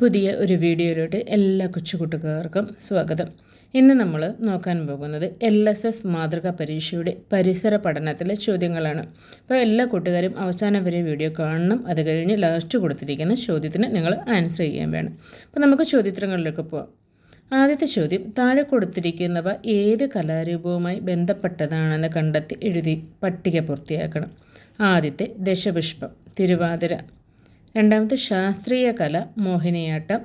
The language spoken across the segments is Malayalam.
പുതിയ ഒരു വീഡിയോയിലോട്ട് എല്ലാ കൊച്ചുകൂട്ടുകാർക്കും സ്വാഗതം. ഇന്ന് നമ്മൾ നോക്കാൻ പോകുന്നത് എൽ എസ് എസ് മാതൃകാ പരീക്ഷയുടെ പരിസര പഠനത്തിലെ ചോദ്യങ്ങളാണ്. അപ്പോൾ എല്ലാ കൂട്ടുകാരും അവസാനം വരെ വീഡിയോ കാണണം. അത് കഴിഞ്ഞ് ലാസ്റ്റ് കൊടുത്തിരിക്കുന്ന ചോദ്യത്തിന് നിങ്ങൾ ആൻസർ ചെയ്യാൻ വേണം. അപ്പോൾ നമുക്ക് ചോദ്യത്തിനങ്ങളിലേക്ക് പോവാം. ആദ്യത്തെ ചോദ്യം താഴെ കൊടുത്തിരിക്കുന്നവ ഏത് കലാരൂപവുമായി ബന്ധപ്പെട്ടതാണെന്ന് കണ്ടെത്തി എഴുതി പട്ടിക പൂർത്തിയാക്കണം. ആദ്യത്തെ ദശപുഷ്പം തിരുവാതിര. രണ്ടാമത്തെ ശാസ്ത്രീയ കല മോഹിനിയാട്ടം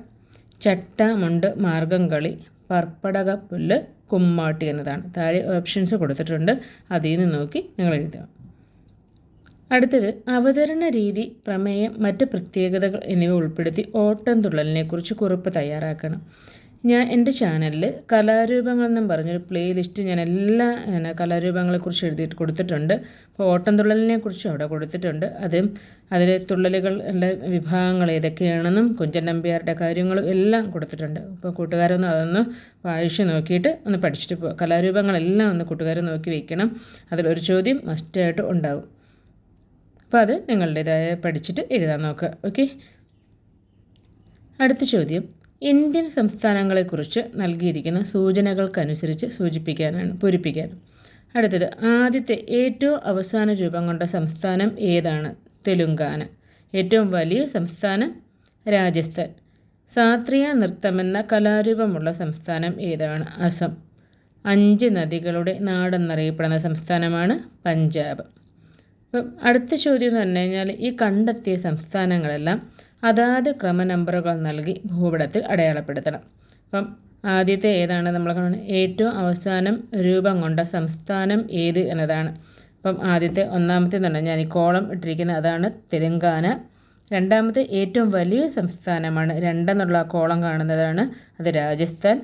ചട്ട മുണ്ട് മാർഗംകളി പർപ്പടക പുല്ല് കുമ്മാട്ടി എന്നതാണ്. താഴെ ഓപ്ഷൻസ് കൊടുത്തിട്ടുണ്ട്. അതിൽ നിന്ന് നോക്കി നിങ്ങൾ എഴുതുക അടുത്തത് അവതരണ രീതി പ്രമേയം മറ്റ് പ്രത്യേകതകൾ എന്നിവ ഉൾപ്പെടുത്തി ഓട്ടം തുള്ളലിനെക്കുറിച്ച് കുറിപ്പ് തയ്യാറാക്കണം. ഞാൻ എന്റെ ചാനലിൽ കലാരൂപങ്ങൾ എന്നും പറഞ്ഞൊരു പ്ലേലിസ്റ്റ് ഞാൻ എല്ലാ എന്നാ കലാരൂപങ്ങളെക്കുറിച്ച് എഴുതിയിട്ട് കൊടുത്തിട്ടുണ്ട്. അപ്പോൾ ഓട്ടംതുള്ളലിനെ കുറിച്ചും അവിടെ കൊടുത്തിട്ടുണ്ട്. അത് അതിൽ തുള്ളലുകളുടെ വിഭാഗങ്ങൾ ഏതൊക്കെയാണെന്നും കുഞ്ചൻ നമ്പ്യാരുടെ കാര്യങ്ങളും എല്ലാം കൊടുത്തിട്ടുണ്ട്. അപ്പോൾ കൂട്ടുകാരൊന്ന് അതൊന്ന് വായിച്ച് നോക്കിയിട്ട് ഒന്ന് പഠിച്ചിട്ട് പോകുക കലാരൂപങ്ങളെല്ലാം ഒന്ന് കൂട്ടുകാരെ നോക്കി വയ്ക്കണം അതിലൊരു ചോദ്യം മസ്റ്റായിട്ട് ഉണ്ടാകും അപ്പോൾ അത് നിങ്ങളുടേതായ പഠിച്ചിട്ട് എഴുതാൻ നോക്കുക ഓക്കെ അടുത്ത ചോദ്യം. ഇന്ത്യൻ സംസ്ഥാനങ്ങളെക്കുറിച്ച് നൽകിയിരിക്കുന്ന സൂചനകൾക്കനുസരിച്ച് സൂചിപ്പിക്കാനാണ് പൂരിപ്പിക്കാനും. അടുത്തത് ആദ്യത്തെ ഏറ്റവും അവസാന രൂപം കൊണ്ട സംസ്ഥാനം ഏതാണ്? തെലുങ്കാന. ഏറ്റവും വലിയ സംസ്ഥാനം രാജസ്ഥാൻ. സാത്രിയ നൃത്തമെന്ന കലാരൂപമുള്ള സംസ്ഥാനം ഏതാണ്? അസം. അഞ്ച് നദികളുടെ നാടെന്നറിയപ്പെടുന്ന സംസ്ഥാനമാണ് പഞ്ചാബ്. അപ്പം അടുത്ത ചോദ്യം എന്ന് പറഞ്ഞു കഴിഞ്ഞാൽ ഈ കണ്ടെത്തിയ സംസ്ഥാനങ്ങളെല്ലാം അതാത് ക്രമ നമ്പറുകൾ നൽകി ഭൂപടത്തിൽ അടയാളപ്പെടുത്തണം. അപ്പം ആദ്യത്തെ ഏതാണ് നമ്മൾ കാണുന്നത്? ഏറ്റവും അവസാനം രൂപം കൊണ്ട സംസ്ഥാനം ഏത് എന്നതാണ്. അപ്പം ആദ്യത്തെ ഒന്നാമത്തെ പറഞ്ഞാൽ ഞാൻ ഈ കോളം ഇട്ടിരിക്കുന്ന അതാണ് തെലങ്കാന. രണ്ടാമത്തെ ഏറ്റവും വലിയ സംസ്ഥാനമാണ് രണ്ടെന്നുള്ള കോളം കാണുന്നതാണ് അത് രാജസ്ഥാൻ.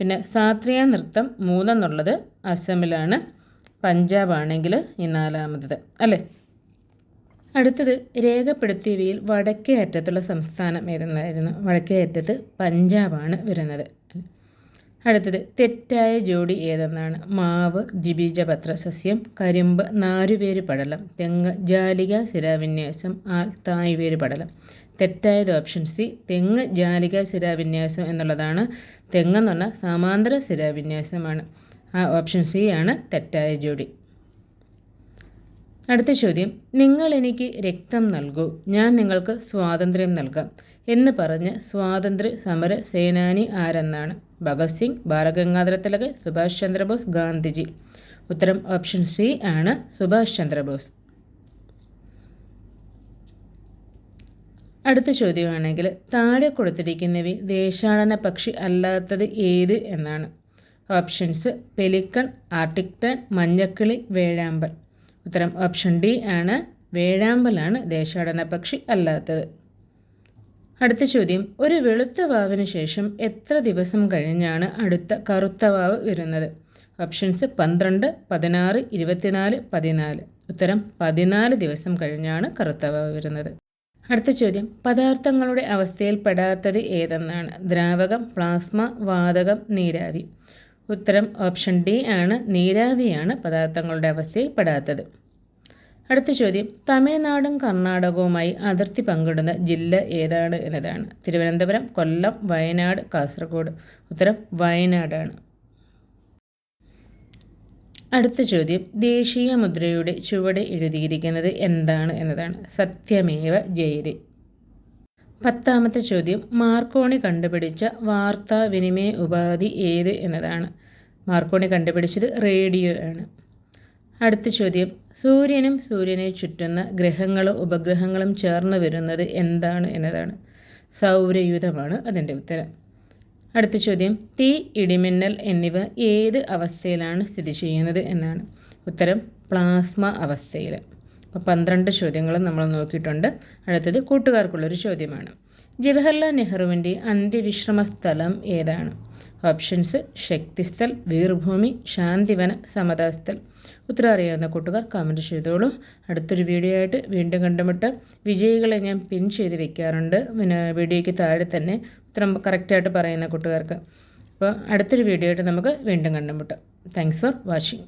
പിന്നെ സാത്രിയ നൃത്തം മൂന്നെന്നുള്ളത് അസമിലാണ്. പഞ്ചാബാണെങ്കിൽ ഈ നാലാമത്തത്. അല്ലേ? അടുത്തത് രേഖപ്പെടുത്തിയവയിൽ വടക്കേ അറ്റത്തുള്ള സംസ്ഥാനം ഏതെന്നായിരുന്നു? വടക്കേ അറ്റത്ത് പഞ്ചാബാണ് വരുന്നത്. അടുത്തത് തെറ്റായ ജോഡി ഏതെന്നാണ്? മാവ് ജിബീജ സസ്യം കരിമ്പ് നാരുവേര് പടലം തെങ്ങ് ജാലിക സിരാവിന്യാസം ആൽ തായ്വേര് പടലം. തെറ്റായത് ഓപ്ഷൻ സി തെങ്ങ് ജാലിക സിരാവിന്യാസം എന്നുള്ളതാണ്. തെങ്ങെന്ന് പറഞ്ഞാൽ സമാന്തര സിരാവിന്യാസമാണ് ആ ഓപ്ഷൻ സി ആണ് തെറ്റായ ജോഡി. അടുത്ത ചോദ്യം നിങ്ങൾ എനിക്ക് രക്തം നൽകൂ ഞാൻ നിങ്ങൾക്ക് സ്വാതന്ത്ര്യം നൽകാം എന്ന് പറഞ്ഞ് സ്വാതന്ത്ര്യ സമര സേനാനി ആരെന്നാണ്? ഭഗത് സിംഗ് ബാലഗംഗാധര തിലക് സുഭാഷ് ചന്ദ്രബോസ് ഗാന്ധിജി. ഉത്തരം ഓപ്ഷൻ സി ആണ് സുഭാഷ് ചന്ദ്രബോസ്. അടുത്ത ചോദ്യമാണെങ്കിൽ താഴെ കൊടുത്തിരിക്കുന്നവ ദേശാടന പക്ഷി അല്ലാത്തത് ഏത് എന്നാണ്? ഓപ്ഷൻസ് പെലിക്കൺ ആർട്ടിക്ടൺ മഞ്ഞക്കിളി വേഴാമ്പൽ. ഉത്തരം ഓപ്ഷൻ ഡി ആണ്. വേഴാമ്പലാണ് ദേശാടന പക്ഷി അല്ലാത്തത്. അടുത്ത ചോദ്യം. ഒരു വെളുത്ത വാവിന് ശേഷം എത്ര ദിവസം കഴിഞ്ഞാണ് അടുത്ത കറുത്ത വാവ് വരുന്നത്? ഓപ്ഷൻസ് പന്ത്രണ്ട് പതിനാറ് ഇരുപത്തിനാല് പതിനാല്. ഉത്തരം പതിനാല് ദിവസം കഴിഞ്ഞാണ് കറുത്ത വാവ് വരുന്നത്. അടുത്ത ചോദ്യം. പദാർത്ഥങ്ങളുടെ അവസ്ഥയിൽ പെടാത്തത് ഏതെന്നാണ്? ദ്രാവകം പ്ലാസ്മ വാതകം നീരാവി. ഉത്തരം ഓപ്ഷൻ ഡി ആണ്. നീരാവിയാണ് പദാർത്ഥങ്ങളുടെ അവസ്ഥയിൽ പെടാത്തത് അടുത്ത ചോദ്യം. തമിഴ്നാടും കർണാടകവുമായി അതിർത്തി പങ്കിടുന്ന ജില്ല ഏതാണ് എന്നതാണ്. തിരുവനന്തപുരം കൊല്ലം വയനാട് കാസർഗോഡ്. ഉത്തരം വയനാടാണ്. അടുത്ത ചോദ്യം. ദേശീയ മുദ്രയുടെ ചുവടെ എഴുതിയിരിക്കുന്നത് എന്താണ് എന്നതാണ്. സത്യമേവ ജയതി. പത്താമത്തെ ചോദ്യം മാർക്കോണി കണ്ടുപിടിച്ച വാർത്താവിനിമയ ഉപാധി ഏത് എന്നതാണ്. മാർക്കോണി കണ്ടുപിടിച്ചത് റേഡിയോ ആണ്. അടുത്ത ചോദ്യം സൂര്യനും സൂര്യനെ ചുറ്റുന്ന ഗ്രഹങ്ങളും ഉപഗ്രഹങ്ങളും ചേർന്ന് വരുന്നത് എന്താണ് എന്നതാണ്. സൗരയൂഥമാണ് അതിന്റെ ഉത്തരം. അടുത്ത ചോദ്യം തീ ഇടിമിന്നൽ എന്നിവ ഏത് അവസ്ഥയിലാണ് സ്ഥിതി ചെയ്യുന്നത് എന്നാണ്. ഉത്തരം പ്ലാസ്മ അവസ്ഥയിൽ അപ്പോൾ പന്ത്രണ്ട് ചോദ്യങ്ങളും നമ്മൾ നോക്കിയിട്ടുണ്ട്. അടുത്തത് കൂട്ടുകാർക്കുള്ളൊരു ചോദ്യമാണ്. ജവഹർലാൽ നെഹ്റുവിന്റെ അന്ത്യവിശ്രമ സ്ഥലം ഏതാണ്? ഓപ്ഷൻസ് ശക്തിസ്ഥൽ വീർഭൂമി ശാന്തിവന സമതാസ്ഥൽ ഉത്തരം അറിയാവുന്ന കൂട്ടുകാർ കമന്റ് ചെയ്തോളൂ. അടുത്തൊരു വീഡിയോ ആയിട്ട് വീണ്ടും കണ്ടുമുട്ട്. വിജയികളെ ഞാൻ പിൻ ചെയ്ത് വെക്കാറുണ്ട്. പിന്നെ വീഡിയോയ്ക്ക് താഴെ തന്നെ ഉത്തരം കറക്റ്റായിട്ട് പറയുന്ന കൂട്ടുകാർക്ക്. അപ്പോൾ അടുത്തൊരു വീഡിയോ ആയിട്ട് നമുക്ക് വീണ്ടും കണ്ടുമുട്ടാം. Thanks for watching